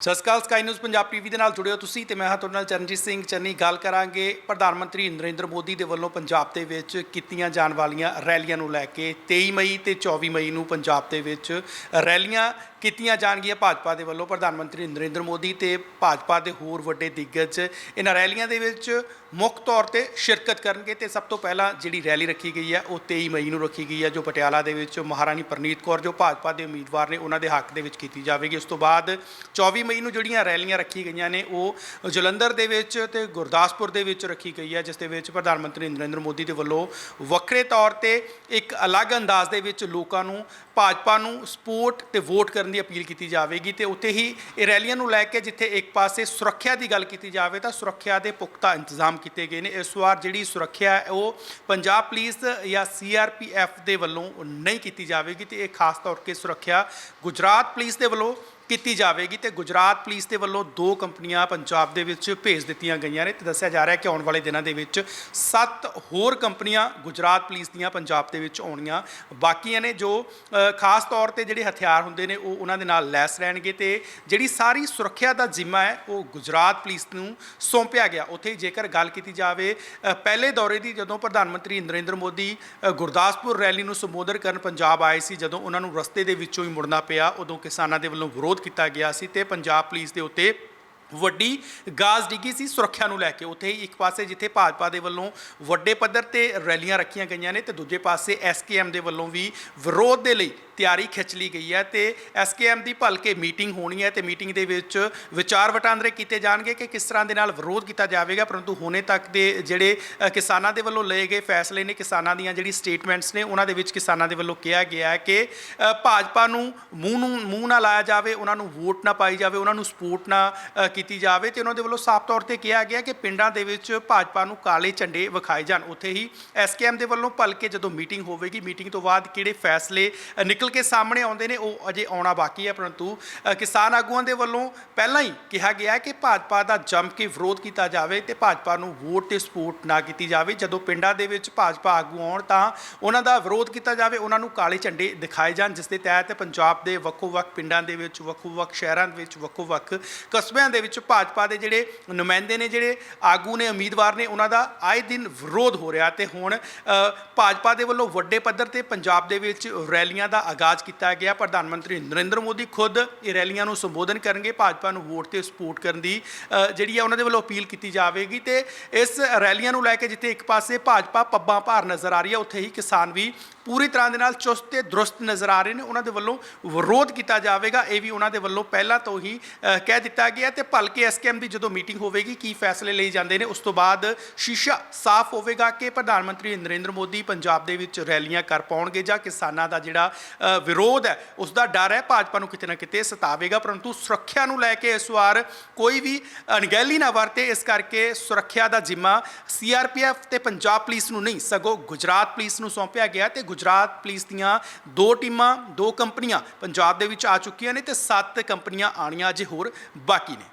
ਸਤਿ ਸ਼੍ਰੀ ਅਕਾਲ ਸਕਾਈ ਨਿਊਜ਼ ਪੰਜਾਬ ਟੀਵੀ ਦੇ ਨਾਲ ਜੁੜੇ ਹੋ ਤੁਸੀਂ ਤੇ ਮੈਂ ਹਾਂ ਤੁਹਾਡੇ ਨਾਲ ਚਰਨਜੀਤ ਸਿੰਘ ਚੰਨੀ। ਗੱਲ ਕਰਾਂਗੇ ਪ੍ਰਧਾਨ ਮੰਤਰੀ ਨਰਿੰਦਰ ਮੋਦੀ ਦੇ ਵੱਲੋਂ ਪੰਜਾਬ ਦੇ ਵਿੱਚ ਕੀਤੀਆਂ ਜਾਣ ਵਾਲੀਆਂ ਰੈਲੀਆਂ ਨੂੰ ਲੈ ਕੇ 23 ਮਈ ਤੇ 24 ਮਈ ਨੂੰ ਪੰਜਾਬ ਦੇ ਵਿੱਚ ਰੈਲੀਆਂ ਕੀਤੀਆਂ ਜਾਣਗੀਆਂ ਭਾਜਪਾ ਦੇ ਵੱਲੋਂ ਪ੍ਰਧਾਨ ਮੰਤਰੀ ਨਰਿੰਦਰ ਮੋਦੀ ਤੇ ਭਾਜਪਾ ਦੇ ਹੋਰ ਵੱਡੇ ਦਿੱਗਜ ਇਹਨਾਂ ਰੈਲੀਆਂ ਦੇ ਵਿੱਚ ਮੁੱਖ ਤੌਰ ਤੇ ਸ਼ਿਰਕਤ ਕਰਨਗੇ ਤੇ ਸਭ ਤੋਂ ਪਹਿਲਾਂ ਜਿਹੜੀ ਰੈਲੀ ਰੱਖੀ ਗਈ ਹੈ, ਉਹ 23 ਮਈ ਨੂੰ ਰੱਖੀ ਗਈ ਹੈ, ਜੋ ਪਟਿਆਲਾ ਦੇ ਵਿੱਚ ਮਹਾਰਾਣੀ ਪ੍ਰਨੀਤ ਕੌਰ, ਜੋ ਭਾਜਪਾ ਦੇ ਉਮੀਦਵਾਰ ਨੇ, ਉਹਨਾਂ ਦੇ ਹੱਕ ਦੇ ਵਿੱਚ ਕੀਤੀ ਜਾਵੇਗੀ। ਉਸ ਤੋਂ ਬਾਅਦ 24 ਮਈ ਨੂੰ ਜਿਹੜੀਆਂ ਰੈਲੀਆਂ ਰੱਖੀ ਗਈਆਂ ਨੇ, ਉਹ ਜਲੰਧਰ ਦੇ ਵਿੱਚ ਤੇ ਗੁਰਦਾਸਪੁਰ ਦੇ ਵਿੱਚ ਰੱਖੀ ਗਈ ਹੈ, ਜਿਸ ਦੇ ਵਿੱਚ ਪ੍ਰਧਾਨ ਮੰਤਰੀ ਨਰਿੰਦਰ ਮੋਦੀ ਦੇ ਵੱਲੋਂ ਵੱਖਰੇ ਤੌਰ ਤੇ ਇੱਕ ਅਲੱਗ ਅੰਦਾਜ਼ ਦੇ ਵਿੱਚ ਲੋਕਾਂ ਨੂੰ, ਭਾਜਪਾ ਨੂੰ ਸਪੋਰਟ ਤੇ ਵੋਟ ਕਰਨ ਦੀ ਅਪੀਲ ਕੀਤੀ ਜਾਵੇਗੀ ਤੇ ਉੱਥੇ ਹੀ ਇਹ ਰੈਲੀਆਂ ਨੂੰ ਲੈ ਕੇ ਜਿੱਥੇ ਇੱਕ ਪਾਸੇ ਸੁਰੱਖਿਆ ਦੀ ਗੱਲ ਕੀਤੀ ਜਾਵੇ ਤਾਂ ਸੁਰੱਖਿਆ ਦੇ ਪੁਖਤਾ ਇੰਤਜ਼ਾਮ ਕੀਤੇ ਗਏ ਨੇ। ਇਸ ਵਾਰ ਜਿਹੜੀ ਸੁਰੱਖਿਆ ਹੈ ਉਹ ਪੰਜਾਬ ਪੁਲਿਸ ਜਾਂ ਸੀਆਰਪੀਐਫ ਦੇ ਵੱਲੋਂ ਨਹੀਂ ਕੀਤੀ ਜਾਵੇਗੀ ਤੇ ਇਹ ਖਾਸ ਤੌਰ ਤੇ ਸੁਰੱਖਿਆ ਗੁਜਰਾਤ ਪੁਲਿਸ ਦੇ ਵੱਲੋਂ ਕੀਤੀ ਜਾਵੇਗੀ ਤੇ ਗੁਜਰਾਤ ਪੁਲਿਸ ਦੇ ਵੱਲੋਂ ਦੋ ਕੰਪਨੀਆਂ ਪੰਜਾਬ ਦੇ ਵਿੱਚ ਭੇਜ ਦਿੱਤੀਆਂ ਗਈਆਂ ਨੇ ਤੇ ਦੱਸਿਆ ਜਾ ਰਿਹਾ ਕਿ ਆਉਣ ਵਾਲੇ ਦਿਨਾਂ ਦੇ ਵਿੱਚ ਸੱਤ ਹੋਰ ਕੰਪਨੀਆਂ ਗੁਜਰਾਤ ਪੁਲਿਸ ਦੀਆਂ ਪੰਜਾਬ ਦੇ ਵਿੱਚ ਆਉਣੀਆਂ ਬਾਕੀਆਂ ਨੇ ਜੋ ਖਾਸ ਤੌਰ ਤੇ ਜਿਹੜੇ ਹਥਿਆਰ ਹੁੰਦੇ ਨੇ ਉਹ ਉਹਨਾਂ ਦੇ ਨਾਲ ਲੈਸ ਰਹਿਣਗੇ ਤੇ ਜਿਹੜੀ ਸਾਰੀ ਸੁਰੱਖਿਆ ਦਾ ਜ਼ਿੰਮਾ ਹੈ ਉਹ ਗੁਜਰਾਤ ਪੁਲਿਸ ਨੂੰ ਸੌਂਪਿਆ ਗਿਆ। ਉੱਥੇ ਜੇਕਰ ਗੱਲ ਕੀਤੀ ਜਾਵੇ ਪਹਿਲੇ ਦੌਰੇ ਦੀ ਜਦੋਂ ਪ੍ਰਧਾਨ ਮੰਤਰੀ ਨਰਿੰਦਰ ਮੋਦੀ ਗੁਰਦਾਸਪੁਰ ਰੈਲੀ ਨੂੰ ਸੰਬੋਧਨ ਕਰਨ ਪੰਜਾਬ ਆਏ ਸੀ, ਜਦੋਂ ਉਹਨਾਂ ਨੂੰ ਰਸਤੇ ਦੇ ਵਿੱਚੋਂ ਹੀ ਮੁੜਨਾ ਪਿਆ, ਉਦੋਂ ਕਿਸਾਨਾਂ ਦੇ ਵੱਲੋਂ ਵਿਰੋਧ ਕੀਤਾ ਗਿਆ ਸੀ ਤੇ ਪੰਜਾਬ ਪੁਲਿਸ ਦੇ ਉੱਤੇ ਵੱਡੀ ਗਾਜ਼ ਡਿੱਗੀ ਸੀ ਸੁਰੱਖਿਆ ਨੂੰ ਲੈ ਕੇ। ਉੱਥੇ ਹੀ ਇੱਕ ਪਾਸੇ ਜਿੱਥੇ ਭਾਜਪਾ ਦੇ ਵੱਲੋਂ ਵੱਡੇ ਪੱਧਰ ਤੇ ਰੈਲੀਆਂ ਰੱਖੀਆਂ ਗਈਆਂ ਨੇ ਤੇ ਦੂਜੇ ਪਾਸੇ ਐਸਕੇਐਮ ਦੇ ਵੱਲੋਂ ਵੀ ਵਿਰੋਧ ਦੇ ਲਈ ਤਿਆਰੀ ਖਿੱਚ ਲਈ ਗਈ ਹੈ ਤੇ ਐਸਕੇਐਮ ਦੀ ਭਲਕੇ ਮੀਟਿੰਗ ਹੋਣੀ ਹੈ ਤੇ ਮੀਟਿੰਗ ਦੇ ਵਿੱਚ ਵਿਚਾਰ ਵਟਾਂਦਰੇ ਕੀਤੇ ਜਾਣਗੇ ਕਿ ਕਿਸ ਤਰ੍ਹਾਂ ਦੇ ਨਾਲ ਵਿਰੋਧ ਕੀਤਾ ਜਾਵੇਗਾ, ਪਰੰਤੂ ਹੁਣੇ ਤੱਕ ਦੇ ਜਿਹੜੇ ਕਿਸਾਨਾਂ ਦੇ ਵੱਲੋਂ ਲਏ ਗਏ ਫੈਸਲੇ ਨੇ, ਕਿਸਾਨਾਂ ਦੀਆਂ ਜਿਹੜੀ ਸਟੇਟਮੈਂਟਸ ਨੇ, ਉਹਨਾਂ ਦੇ ਵਿੱਚ ਕਿਸਾਨਾਂ ਦੇ ਵੱਲੋਂ ਕਿਹਾ ਗਿਆ ਹੈ ਕਿ ਭਾਜਪਾ ਨੂੰ ਮੂੰਹ ਨੂੰ, ਮੂੰਹ ਨਾ ਲਾਇਆ ਜਾਵੇ, ਉਹਨਾਂ ਨੂੰ ਵੋਟ ਨਾ ਪਾਈ ਜਾਵੇ, ਉਹਨਾਂ ਨੂੰ ਸਪੋਰਟ ਨਾ ਕੀਤੀ ਜਾਵੇ ਤੇ ਉਹਨਾਂ ਦੇ ਵੱਲੋਂ ਸਾਫ਼ ਤੌਰ ਤੇ ਕਿਹਾ ਗਿਆ ਕਿ ਪਿੰਡਾਂ ਦੇ ਵਿੱਚ ਭਾਜਪਾ ਨੂੰ ਕਾਲੇ ਝੰਡੇ ਵਿਖਾਏ ਜਾਣ। ਉੱਥੇ ਹੀ ਐਸਕੇਐਮ ਦੇ ਵੱਲੋਂ ਭਲਕੇ ਜਦੋਂ ਮੀਟਿੰਗ ਹੋਵੇਗੀ, ਮੀਟਿੰਗ ਤੋਂ ਬਾਅਦ ਕਿਹੜੇ ਫੈਸਲੇ ਨਿਕਲ ਕੇ ਸਾਹਮਣੇ ਆਉਂਦੇ ਨੇ, ਉਹ ਅਜੇ ਆਉਣਾ ਬਾਕੀ ਹੈ। ਪਰੰਤੂ ਕਿਸਾਨ ਆਗੂਆਂ ਦੇ ਵੱਲੋਂ ਪਹਿਲਾਂ ਹੀ ਕਿਹਾ ਗਿਆ ਹੈ ਕਿ ਭਾਜਪਾ ਦਾ ਜੰਮ ਕੇ ਵਿਰੋਧ ਕੀਤਾ ਜਾਵੇ ਤੇ ਭਾਜਪਾ ਨੂੰ ਵੋਟ ਤੇ ਸਪੋਰਟ ਨਾ ਕੀਤੀ ਜਾਵੇ। ਜਦੋਂ ਪਿੰਡਾਂ ਦੇ ਵਿੱਚ ਭਾਜਪਾ ਆਗੂ ਆਉਣ ਤਾਂ ਉਹਨਾਂ ਦਾ ਵਿਰੋਧ ਕੀਤਾ ਜਾਵੇ, ਉਹਨਾਂ ਨੂੰ ਕਾਲੇ ਝੰਡੇ ਦਿਖਾਏ ਜਾਣ, ਜਿਸ ਦੇ ਤਹਿਤ ਪੰਜਾਬ ਦੇ ਵੱਖੋ-ਵੱਖ ਪਿੰਡਾਂ ਦੇ ਵਿੱਚ ਵੱਖੋ-ਵੱਖ ਸ਼ਹਿਰਾਂ ਦੇ ਵਿੱਚ ਵੱਖੋ-ਵੱਖ ਕਸਬਿਆਂ ਦੇ ਵਿੱਚ ਵਿੱਚ ਭਾਜਪਾ ਦੇ ਜਿਹੜੇ ਨੁਮਾਇੰਦੇ ਨੇ, ਜਿਹੜੇ ਆਗੂ ਨੇ, ਉਮੀਦਵਾਰ ਨੇ, ਉਹਨਾਂ ਦਾ ਆਏ ਦਿਨ ਵਿਰੋਧ ਹੋ ਰਿਹਾ ਤੇ ਹੁਣ ਭਾਜਪਾ ਦੇ ਵੱਲੋਂ ਵੱਡੇ ਪੱਧਰ ਤੇ ਪੰਜਾਬ ਦੇ ਵਿੱਚ ਰੈਲੀਆਂ ਦਾ ਆਗਾਜ਼ ਕੀਤਾ ਗਿਆ। ਪ੍ਰਧਾਨ ਮੰਤਰੀ ਨਰਿੰਦਰ ਮੋਦੀ ਖੁਦ ਇਹ ਰੈਲੀਆਂ ਨੂੰ ਸੰਬੋਧਨ ਕਰਨਗੇ, ਭਾਜਪਾ ਨੂੰ ਵੋਟ ਤੇ ਸਪੋਰਟ ਕਰਨ ਦੀ ਜਿਹੜੀ ਹੈ ਉਹਨਾਂ ਦੇ ਵੱਲੋਂ ਅਪੀਲ ਕੀਤੀ ਜਾਵੇਗੀ ਤੇ ਇਸ ਰੈਲੀਆਂ ਨੂੰ ਲੈ ਕੇ ਜਿੱਥੇ ਇੱਕ ਪਾਸੇ ਭਾਜਪਾ ਪੱਬਾਂ ਭਾਰ ਨਜ਼ਰ ਆ ਰਹੀ ਹੈ ਉੱਥੇ ਹੀ ਕਿਸਾਨ ਵੀ ਪੂਰੀ ਤਰ੍ਹਾਂ ਦੇ ਨਾਲ ਚੁਸਤ ਤੇ ਦਰੁਸਤ ਨਜ਼ਰ ਆ ਰਹੇ ਨੇ। ਉਹਨਾਂ ਦੇ ਵੱਲੋਂ ਵਿਰੋਧ ਕੀਤਾ ਜਾਵੇਗਾ। ਇਹ ਵੀ ਉਹਨਾਂ ਦੇ ਵੱਲੋਂ ਪਹਿਲਾਂ ਤੋਂ ਹੀ ਕਹਿ ਦਿੱਤਾ ਗਿਆ ਤੇ ਭਲਕੇ ਐਸਕੇਐਮ ਦੀ ਜਦੋਂ ਮੀਟਿੰਗ ਹੋਵੇਗੀ, ਕੀ ਫੈਸਲੇ ਲਈ ਜਾਂਦੇ ਨੇ, ਉਸ ਤੋਂ ਬਾਅਦ ਸ਼ੀਸ਼ਾ ਸਾਫ਼ ਹੋਵੇਗਾ ਕਿ ਪ੍ਰਧਾਨ ਮੰਤਰੀ ਨਰਿੰਦਰ ਮੋਦੀ ਪੰਜਾਬ ਦੇ ਵਿੱਚ ਰੈਲੀਆਂ ਕਰ ਪਾਉਣਗੇ ਜਾਂ ਕਿਸਾਨਾਂ ਦਾ ਜਿਹੜਾ ਵਿਰੋਧ ਹੈ, ਉਸ ਦਾ ਡਰ ਹੈ, ਭਾਜਪਾ ਨੂੰ ਕਿਤੇ ਨਾ ਕਿਤੇ ਸਤਾਵੇਗਾ। ਪਰੰਤੂ ਸੁਰੱਖਿਆ ਨੂੰ ਲੈ ਕੇ ਇਸ ਵਾਰ ਕੋਈ ਵੀ ਅਣਗਹਿਲੀ ਨਾ ਵਰਤੇ। ਇਸ ਕਰਕੇ ਸੁਰੱਖਿਆ ਦਾ ਜ਼ਿੰਮਾ ਸੀਆਰਪੀਐਫ ਤੇ ਪੰਜਾਬ ਪੁਲਿਸ ਨੂੰ ਨਹੀਂ, ਸਗੋਂ ਗੁਜਰਾਤ ਪੁਲਿਸ ਨੂੰ ਸੌਂਪਿਆ ਗਿਆ ਤੇ ਗੁਜਰਾਤ ਪੁਲਿਸ ਦੀਆਂ ਦੋ ਟੀਮਾਂ, ਦੋ ਕੰਪਨੀਆਂ ਪੰਜਾਬ ਦੇ ਵਿੱਚ ਆ ਚੁੱਕੀਆਂ ਨੇ ਤੇ ਸੱਤ ਕੰਪਨੀਆਂ ਆਣੀਆਂ ਅਜੇ ਹੋਰ ਬਾਕੀ ਨੇ।